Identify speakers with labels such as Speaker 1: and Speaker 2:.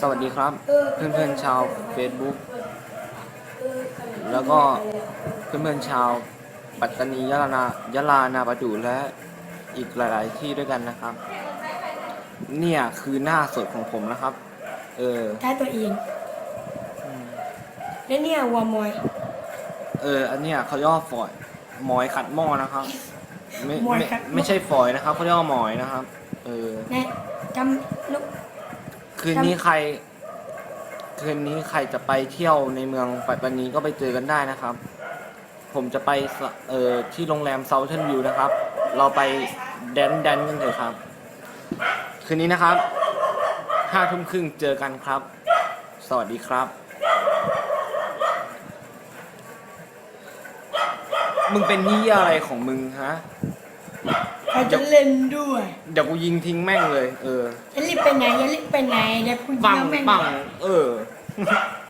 Speaker 1: สวัสดีครับ เพื่อนๆชาว Facebook แล้วก็เพื่อนๆชาวปัตตานียะลานายะลานาประดูและอีกหลาย ๆ ที่ด้วยกันนะครับ เนี่ยคือหน้าสดของผมนะครับ เออ
Speaker 2: ใช้ตัวเองและเนี่ยวัวมอย
Speaker 1: เออ อันเนี้ยเขาเรียกว่าฝอยหมอยขัดหม้อนะครับ ไม่
Speaker 2: หมอย
Speaker 1: ไม่
Speaker 2: ขัดหม้อ
Speaker 1: ไม่ใช่ฝอยนะครับเขาเรียกว่าหมอยนะครับ เออ
Speaker 2: นะ จำลูก
Speaker 1: คืนนี้ใคร คืนนี้ใครจะไปเที่ยวในเมืองปัตตานีก็ไปเจอกันได้นะครับ ผมจะไปสเอ่อที่โรงแรมเซาเทนวิวนะครับ เราไปแดนแดนกันเถอะครับ คืนนี้นะครับห้าทุ่มครึ่งเจอกันครับ สวัสดีครับ มึงเป็นนี่อะไรของมึงฮะ
Speaker 2: ใครจะเล่นด้วย
Speaker 1: เดี๋ยวกูยิงทิ้งแม่งเลย เออ
Speaker 2: จะรีบไปไหนจะรีบไปไหนเดี๋ยวคุณ
Speaker 1: ปัง
Speaker 2: ยิงแม่ง
Speaker 1: ปังเออ